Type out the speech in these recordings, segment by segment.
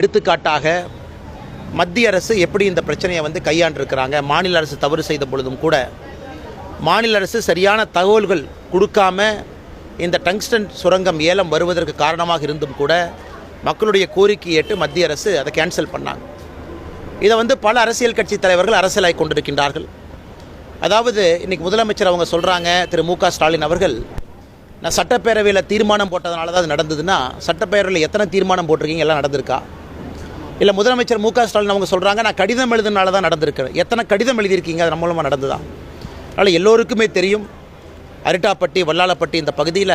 எடுத்துக்காட்டாக மத்திய அரசு எப்படி இந்த பிரச்சனையை வந்து கையாண்டிருக்கிறாங்க மாநில அரசு தவறு செய்த பொழுதும் கூட மாநில அரசு சரியான தகவல்கள் கொடுக்காம இந்த டங்ஸ்டன் சுரங்கம் ஏலம் வருவதற்கு காரணமாக இருந்தும் கூட மக்களுடைய கோரிக்கை ஏற்று மத்திய அரசு அதை கேன்சல் பண்ணாங்க. இதை வந்து பல அரசியல் கட்சி தலைவர்கள் அரசியலாகி கொண்டிருக்கின்றார்கள். அதாவது இன்னைக்கு முதலமைச்சர் அவங்க சொல்கிறாங்க திரு மு க ஸ்டாலின் அவர்கள் நான் சட்டப்பேரவையில் தீர்மானம் போட்டதுனால தான் அது நடந்ததுன்னா சட்டப்பேரவையில் எத்தனை தீர்மானம் போட்டிருக்கீங்க? எல்லாம் நடந்திருக்கா? இல்லை முதலமைச்சர் மு க ஸ்டாலின் அவங்க சொல்கிறாங்க நான் கடிதம் எழுதுனால தான் நடந்திருக்கிறேன் எத்தனை கடிதம் எழுதியிருக்கீங்க? அது நம்ம மூலமாக நடந்துதான் அதனால் எல்லோருக்குமே தெரியும் அரிட்டாப்பட்டி வல்லாளப்பட்டி இந்த பகுதியில்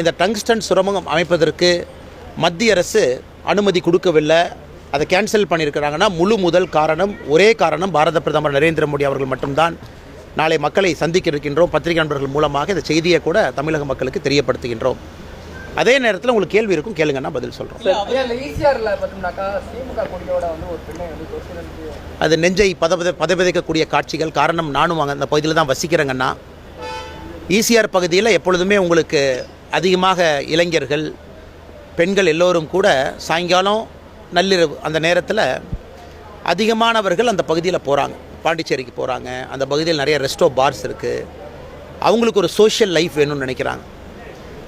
இந்த டங்ஸ்டன் சுரங்கம் அமைப்பதற்கு மத்திய அரசு அனுமதி கொடுக்கவில்லை. அதை கேன்சல் பண்ணியிருக்கிறாங்கன்னா முழு முதல் காரணம் ஒரே காரணம் பாரத பிரதமர் நரேந்திர மோடி அவர்கள் மட்டும்தான். நாளை மக்களை சந்திக்க இருக்கின்றோம் பத்திரிகை நண்பர்கள் மூலமாக இந்த செய்தியை கூட தமிழக மக்களுக்கு தெரியப்படுத்துகின்றோம். அதே நேரத்தில் உங்களுக்கு கேள்வி இருக்கும் கேளுங்கன்னா பதில் சொல்கிறோம் அது நெஞ்சை பதபத பதவிதைக்கக்கூடிய காட்சிகள் காரணம் நானும் அந்த பகுதியில் தான் வசிக்கிறேங்கன்னா ஈசிஆர் பகுதியில் எப்பொழுதுமே உங்களுக்கு அதிகமாக இளைஞர்கள் பெண்கள் எல்லோரும் கூட சாயங்காலம் நள்ளிரவு அந்த நேரத்தில் அதிகமானவர்கள் அந்த பகுதியில் போகிறாங்க பாண்டிச்சேரிக்கு போகிறாங்க அந்த பகுதியில் நிறைய ரெஸ்டோ பார்ஸ் இருக்குது அவங்களுக்கு ஒரு சோஷியல் லைஃப் வேணும்னு நினைக்கிறாங்க.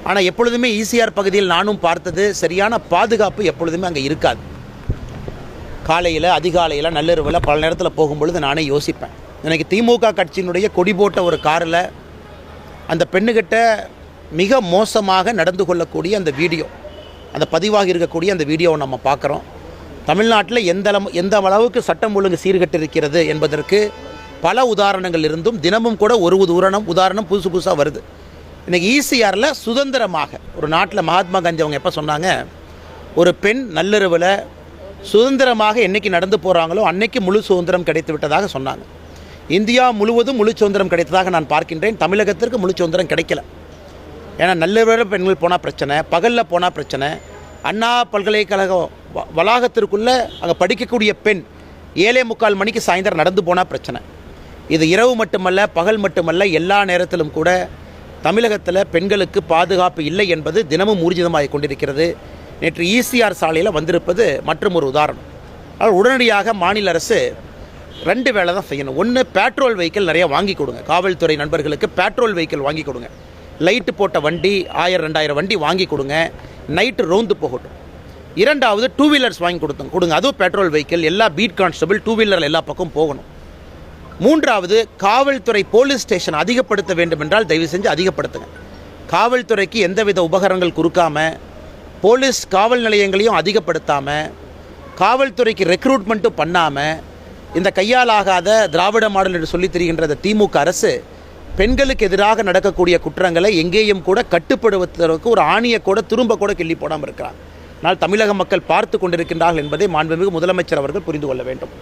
ஆனால் எப்பொழுதுமே ஈசிஆர் பகுதியில் நானும் பார்த்தது சரியான பாதுகாப்பு எப்பொழுதுமே அங்கே இருக்காது. காலையில் அதிகாலையில் நள்ளிரவில் பல நேரத்தில் போகும்பொழுது நானே யோசிப்பேன். எனக்கு திமுக கட்சியினுடைய கொடி போட்ட ஒரு காரில் அந்த பெண்ணுக்கிட்ட மிக மோசமாக நடந்து கொள்ளக்கூடிய அந்த வீடியோ அந்த பதிவாகி இருக்கக்கூடிய அந்த வீடியோவை நம்ம பார்க்குறோம். தமிழ்நாட்டில் எந்த அளவு எந்த அளவுக்கு சட்டம் ஒழுங்கு சீர்கட்டு இருக்கிறது என்பதற்கு பல உதாரணங்கள் இருந்தும் தினமும் கூட ஒரு உதாரணம் உதாரணம் புதுசு புதுசாக வருது. இன்றைக்கி ஈசிஆரில் சுதந்திரமாக ஒரு நாட்டில் மகாத்மா காந்தி அவங்க எப்போ சொன்னாங்க? ஒரு பெண் நள்ளிரவில் சுதந்திரமாக என்னைக்கு நடந்து போகிறாங்களோ அன்னைக்கு முழு சுதந்திரம் கிடைத்து விட்டதாக சொன்னாங்க. இந்தியா முழுவதும் முழு சுதந்திரம் கிடைத்ததாக நான் பார்க்கின்றேன். தமிழகத்திற்கு முழு சுதந்திரம் கிடைக்கல. ஏன்னா நள்ளிரவில் பெண்கள் போனால் பிரச்சனை பகலில் போனால் பிரச்சனை. அண்ணா பல்கலைக்கழகம் வ- வளாகத்திற்குள்ளே அங்கே படிக்கக்கூடிய பெண் ஏழே முக்கால் மணிக்கு சாயந்தரம் நடந்து போனால் பிரச்சனை. இது இரவு மட்டுமல்ல பகல் மட்டுமல்ல எல்லா நேரத்திலும் கூட தமிழகத்தில் பெண்களுக்கு பாதுகாப்பு இல்லை என்பது தினமும் ஊர்ஜிதமாகி கொண்டிருக்கிறது. நேற்று ஈசிஆர் சாலையில் வந்திருப்பது மற்றும் ஒரு உதாரணம். ஆனால் உடனடியாக மாநில அரசு ரெண்டு வேலை தான் செய்யணும். ஒன்று பெட்ரோல் வெஹிக்கிள் நிறைய வாங்கி கொடுங்க. காவல்துறை நண்பர்களுக்கு பெட்ரோல் வெஹிக்கிள் வாங்கி கொடுங்க. லைட்டு போட்ட வண்டி ஆயிரம் ரெண்டாயிரம் வண்டி வாங்கி கொடுங்க. நைட்டு ரோந்து போகட்டும். இரண்டாவது டூ வீலர்ஸ் வாங்கி கொடுத்துங்க கொடுங்க. அதுவும் பெட்ரோல் வெஹிக்கிள் எல்லா பீட் கான்ஸ்டபிள் டூ வீலர் எல்லா பக்கம் போகணும். மூன்றாவது காவல்துறை போலீஸ் ஸ்டேஷன் அதிகப்படுத்த வேண்டும் என்றால் தயவு செஞ்சு அதிகப்படுத்துங்க. காவல்துறைக்கு எந்தவித உபகரணங்கள் கொடுக்காமல் போலீஸ் காவல் நிலையங்களையும் அதிகப்படுத்தாமல் காவல்துறைக்கு ரெக்ரூட்மெண்ட்டும் பண்ணாமல் இந்த கையாலாகாத திராவிட மாடல் என்று சொல்லி தெரிகின்ற திமுக அரசு பெண்களுக்கு எதிராக நடக்கக்கூடிய குற்றங்களை எங்கேயும் கூட கட்டுப்படுவதற்கு ஒரு ஆணியை கூட திரும்ப கூட கிள்ளி போடாமல் இருக்கிறார் ஆனால் தமிழக மக்கள் பார்த்து கொண்டிருக்கின்றார்கள் என்பதை மாண்புமிகு முதலமைச்சர் அவர்கள் புரிந்து கொள்ள வேண்டும்.